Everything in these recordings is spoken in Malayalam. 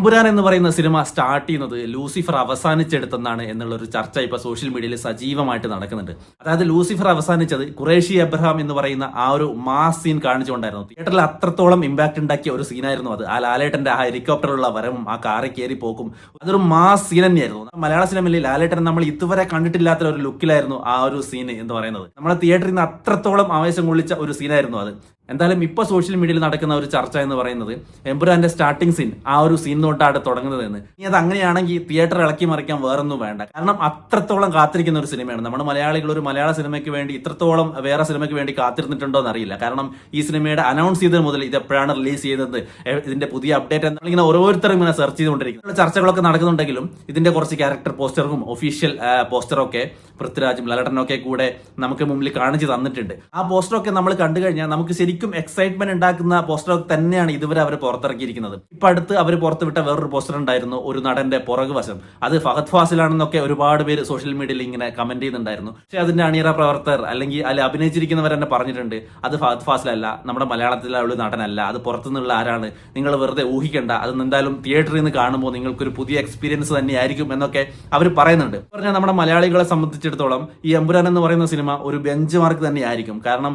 എമ്പുരാൻ എന്ന് പറയുന്ന സിനിമ സ്റ്റാർട്ട് ചെയ്യുന്നത് ലൂസിഫർ അവസാനിച്ചെടുത്തെന്നാണ് എന്നുള്ള ഒരു ചർച്ച ഇപ്പൊ സോഷ്യൽ മീഡിയയിൽ സജീവമായിട്ട് നടക്കുന്നുണ്ട്. അതായത് ലൂസിഫർ അവസാനിച്ചത് കുറേഷി അബ്രഹാം എന്ന് പറയുന്ന ആ ഒരു മാസ് സീൻ കാണിച്ചുകൊണ്ടായിരുന്നു. തിയേറ്ററിൽ അത്രത്തോളം ഇമ്പാക്ട് ഉണ്ടാക്കിയ ഒരു സീനായിരുന്നു അത്. ആ ലാലേട്ടന്റെ ആ ഹെലികോപ്റ്ററിലുള്ള വരവും ആ കാറി കയറി പോക്കും. അതൊരു മാസ് സീൻ തന്നെയായിരുന്നു. മലയാള സിനിമയിൽ ലാലേട്ടൻ നമ്മൾ ഇതുവരെ കണ്ടിട്ടില്ലാത്ത ഒരു ലുക്കിലായിരുന്നു ആ ഒരു സീൻ എന്ന് പറയുന്നത്. നമ്മളെ തിയേറ്ററിൽ നിന്ന് അത്രത്തോളം ആവേശം കൊള്ളിച്ച ഒരു സീനായിരുന്നു അത്. എന്തായാലും ഇപ്പോൾ സോഷ്യൽ മീഡിയയിൽ നടക്കുന്ന ഒരു ചർച്ച എന്ന് പറയുന്നത് എംപുരാന്റെ സ്റ്റാർട്ടിംഗ് സീൻ ആ ഒരു സീൻ തൊട്ടാണ് തുടങ്ങുന്നത് എന്ന് ഇനി അത് അങ്ങനെയാണെങ്കിൽ തിയേറ്റർ ഇളക്കി മറിക്കാൻ വേറൊന്നും വേണ്ട. കാരണം അത്രത്തോളം കാത്തിരിക്കുന്ന ഒരു സിനിമയാണ് നമ്മുടെ മലയാളികൾ ഒരു മലയാള സിനിമയ്ക്ക് വേണ്ടി ഇത്രത്തോളം വേറെ സിനിമയ്ക്ക് വേണ്ടി കാത്തിരുന്നിട്ടുണ്ടോ എന്നറിയില്ല. കാരണം ഈ സിനിമയുടെ അനൗൺസ് ചെയ്തത് മുതൽ ഇത് എപ്പോഴാണ് റിലീസ് ചെയ്തത് ഇതിന്റെ പുതിയ അപ്ഡേറ്റ് എന്താണ് ഇങ്ങനെ ഓരോരുത്തരും ഇങ്ങനെ സെർച്ച് ചെയ്തുകൊണ്ടിരിക്കും ചർച്ചകളൊക്കെ നടക്കുന്നുണ്ടെങ്കിലും ഇതിന്റെ കുറച്ച് ക്യാരക്ടർ പോസ്റ്ററും ഒഫീഷ്യൽ പോസ്റ്ററും ഒക്കെ പൃഥ്വിരാജും ലലടനൊക്കെ കൂടെ നമുക്ക് മുമ്പിൽ കാണിച്ചു തന്നിട്ടുണ്ട്. ആ പോസ്റ്ററൊക്കെ നമ്മൾ കണ്ടു കഴിഞ്ഞാൽ നമുക്ക് ശരിക്കും എക്സൈറ്റ്മെന്റ് ഉണ്ടാക്കുന്ന പോസ്റ്റർ തന്നെയാണ് ഇതുവരെ അവർ പുറത്തിറക്കിയിരിക്കുന്നത്. ഇപ്പൊ അടുത്ത് അവർ പുറത്തുവിട്ട വേറൊരു പോസ്റ്റർ ഉണ്ടായിരുന്നു ഒരു നടന്റെ പുറകു വശം. അത് ഫഹദ് ഫാസിലാണെന്നൊക്കെ ഒരുപാട് പേര് സോഷ്യൽ മീഡിയയിൽ ഇങ്ങനെ കമന്റ് ചെയ്യുന്നുണ്ടായിരുന്നു പക്ഷെ അതിന്റെ അണിയറ പ്രവർത്തകർ അല്ലെങ്കിൽ അതിൽ അഭിനയിച്ചിരിക്കുന്നവർ തന്നെ പറഞ്ഞിട്ടുണ്ട് അത് ഫഹദ് ഫാസിലല്ല നമ്മുടെ മലയാളത്തിലെ ഒരു നടനല്ല അത് പുറത്തുനിന്നുള്ള ആരാണ്? നിങ്ങൾ വെറുതെ ഊഹിക്കേണ്ട അത് എന്തായാലും തിയേറ്ററിൽ നിന്ന് കാണുമ്പോൾ നിങ്ങൾക്കൊരു പുതിയ എക്സ്പീരിയൻസ് തന്നെയായിരിക്കും എന്നൊക്കെ അവർ പറയുന്നുണ്ട്. പറഞ്ഞാൽ നമ്മുടെ മലയാളികളെ സംബന്ധിച്ചിടത്തോളം ഈ എമ്പുരാൻ എന്ന് പറയുന്ന സിനിമ ഒരു ബെഞ്ച് മാർക്ക് തന്നെയായിരിക്കും. കാരണം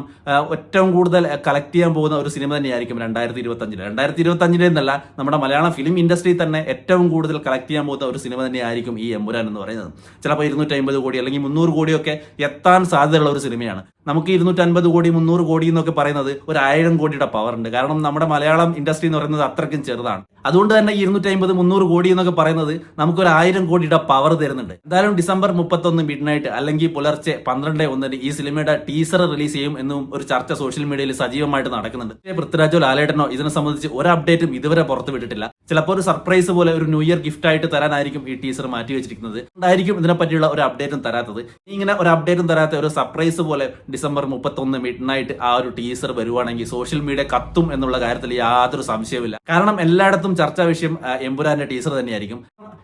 ഏറ്റവും കൂടുതൽ കളക്ട് ചെയ്യാൻ പോകുന്ന ഒരു സിനിമ തന്നെയായിരിക്കും രണ്ടായിരത്തി ഇരുപത്തി അഞ്ചിൽ രണ്ടായിരത്തി ഇരുപത്തി അഞ്ചിലെ എന്നല്ല നമ്മുടെ മലയാളം ഫിലിം ഇൻഡസ്ട്രി തന്നെ ഏറ്റവും കൂടുതൽ കളക്ട് ചെയ്യാൻ പോകുന്ന ഒരു സിനിമ തന്നെയായിരിക്കും ഈ എമ്പുരാൻ എന്ന് പറയുന്നത്. ചിലപ്പോൾ ഇരുന്നൂറ്റി അമ്പത് കോടി അല്ലെങ്കിൽ മുന്നൂറ് കോടിയൊക്കെ എത്താൻ സാധ്യതയുള്ള ഒരു സിനിമയാണ് നമുക്ക് ഇരുന്നൂറ്റി അൻപത് കോടി മുന്നൂറ് കോടി എന്നൊക്കെ പറയുന്നത് ഒരു ആയിരം കോടിയുടെ പവർ ഉണ്ട്. കാരണം നമ്മുടെ മലയാളം ഇൻഡസ്ട്രി എന്ന് പറയുന്നത് അത്രയ്ക്കും ചെറുതാണ്. അതുകൊണ്ട് തന്നെ ഇരുന്നൂറ്റി അമ്പത് മുന്നൂറ് കോടി എന്നൊക്കെ പറയുന്നത് നമുക്ക് ഒരു ആയിരം കോടിയുടെ പവർ തരുന്നുണ്ട്. എന്തായാലും ഡിസംബർ മുപ്പത്തൊന്ന് മിഡ് നൈറ്റ് അല്ലെങ്കിൽ പുലർച്ചെ പന്ത്രണ്ട് ഒന്നിന് ഈ സിനിമയുടെ ടീസർ റിലീസ് ചെയ്യും എന്നും ഒരു ചർച്ച സോഷ്യൽ മീഡിയയിൽ സജീവമായിട്ട് നടക്കുന്നുണ്ട്. പൃഥ്വിരാജോ ലാലേട്ടനോ ഇതിനെ സംബന്ധിച്ച് ഒരു അപ്ഡേറ്റും ഇതുവരെ പുറത്തു വിട്ടിട്ടില്ല. ചിലപ്പോൾ ഒരു സർപ്രൈസ് പോലെ ഒരു ന്യൂ ഇയർ ഗിഫ്റ്റ് ആയിട്ട് തരാനായിരിക്കും ഈ ടീച്ചർ മാറ്റി വെച്ചിരിക്കുന്നത്. ഉണ്ടായിരിക്കും ഇതിനെപ്പറ്റിയുള്ള ഒരു അപ്ഡേറ്റും തരാത്തത്? ഇങ്ങനെ ഒരു അപ്ഡേറ്റും തരാത്ത ഒരു സർപ്രൈസ് പോലെ ഡിസംബർ മുപ്പത്തൊന്ന് മിഡ് നൈറ്റ് ആ ഒരു ടീസർ വരുവാണെങ്കിൽ സോഷ്യൽ മീഡിയ കത്തും എന്നുള്ള കാര്യത്തിൽ യാതൊരു സംശയവുമില്ല. കാരണം എല്ലായിടത്തും ചർച്ചാ വിഷയം എമ്പുരാന്റെ ടീസർ തന്നെയായിരിക്കും.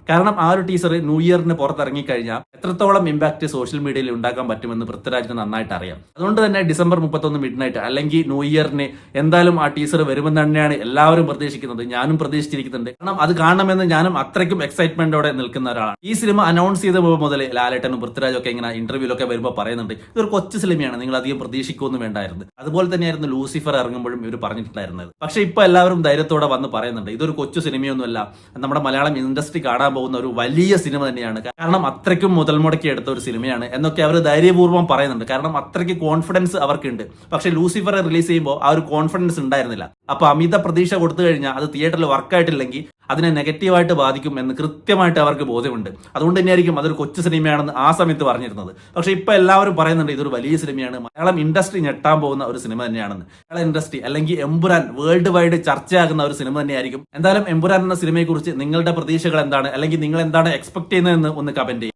കാരണം ആ ഒരു ടീസർ ന്യൂ ഇയറിന് പുറത്തിറങ്ങി കഴിഞ്ഞാൽ എത്രത്തോളം ഇമ്പാക്ട് സോഷ്യൽ മീഡിയയിൽ ഉണ്ടാക്കാൻ പറ്റുമെന്ന് പൃഥ്വിരാജിന് നന്നായിട്ട് അറിയാം. അതുകൊണ്ട് തന്നെ ഡിസംബർ മുപ്പത്തൊന്ന് മിഡ് നൈറ്റ് അല്ലെങ്കിൽ ന്യൂ ഇയറിന് എന്തായാലും ആ ടീസർ വരുമെന്ന് തന്നെയാണ് എല്ലാവരും പ്രതീക്ഷിക്കുന്നത്. ഞാനും പ്രതീക്ഷിച്ചിരിക്കുന്നുണ്ട്. കാരണം അത് കാണണമെന്ന് ഞാനും അത്രയ്ക്കും എക്സൈറ്റ്മെന്റോടെ നിൽക്കുന്ന ഒരാളാണ്. ഈ സിനിമ അനൗൺസ് ചെയ്ത മുതൽ ലാലേട്ടനും പൃഥ്വിരാജും ഒക്കെ ഇങ്ങനെ ഇന്റർവ്യൂലൊക്കെ വരുമ്പോൾ പറയുന്നുണ്ട് ഇതൊരു കൊച്ചു സിനിമയാണ് നിങ്ങൾ അധികം പ്രതീക്ഷിക്കുമെന്ന് വേണ്ടായിരുന്നു. അതുപോലെ തന്നെയായിരുന്നു ലൂസിഫർ ഇറങ്ങുമ്പോഴും ഇവർ പറഞ്ഞിട്ടുണ്ടായിരുന്നത്. പക്ഷെ ഇപ്പോൾ എല്ലാവരും ധൈര്യത്തോടെ വന്ന് പറയുന്നുണ്ട് ഇതൊരു കൊച്ചു സിനിമയൊന്നുമല്ല നമ്മുടെ മലയാളം ഇൻഡസ്ട്രി കാണാൻ പോകുന്ന ഒരു വലിയ സിനിമ തന്നെയാണ്. കാരണം അത്രയ്ക്കും മുതൽ മുടക്കി എടുത്ത ഒരു സിനിമയാണ്. എന്നൊക്കെ അവർ ധൈര്യപൂർവം പറയുന്നുണ്ട്. കാരണം അത്രയ്ക്ക് കോൺഫിഡൻസ് അവർക്കുണ്ട്. പക്ഷെ ലൂസിഫറെ റിലീസ് ചെയ്യുമ്പോൾ ആ ഒരു കോൺഫിഡൻസ് ഉണ്ടായിരുന്നില്ല. അപ്പൊ അമിത പ്രതീക്ഷ കൊടുത്തു കഴിഞ്ഞാൽ അത് തിയേറ്ററിൽ വർക്കായിട്ടില്ലെങ്കിൽ അതിനെ നെഗറ്റീവായിട്ട് ബാധിക്കും എന്ന് കൃത്യമായിട്ട് അവർക്ക് ബോധ്യമുണ്ട്. അതുകൊണ്ട് തന്നെയായിരിക്കും അതൊരു കൊച്ചു സിനിമയാണെന്ന് ആ സമയത്ത് പറഞ്ഞിരുന്നത്. പക്ഷേ ഇപ്പോൾ എല്ലാവരും പറയുന്നുണ്ട് ഇതൊരു വലിയ സിനിമയാണ്. മലയാളം ഇൻഡസ്ട്രി ഞെട്ടാൻ പോകുന്ന ഒരു സിനിമ തന്നെയാണെന്ന്. മലയാളം ഇൻഡസ്ട്രി അല്ലെങ്കിൽ എമ്പുരാൻ വേൾഡ് വൈഡ് ചർച്ചയാകുന്ന ഒരു സിനിമ തന്നെയായിരിക്കും. എന്തായാലും എമ്പുരാൻ എന്ന സിനിമയെക്കുറിച്ച് നിങ്ങളുടെ പ്രതീക്ഷകൾ എന്താണ്? അല്ലെങ്കിൽ നിങ്ങൾ എന്താണ് എക്സ്പെക്ട് ചെയ്യുന്നതെന്ന് ഒന്ന് കമന്റ്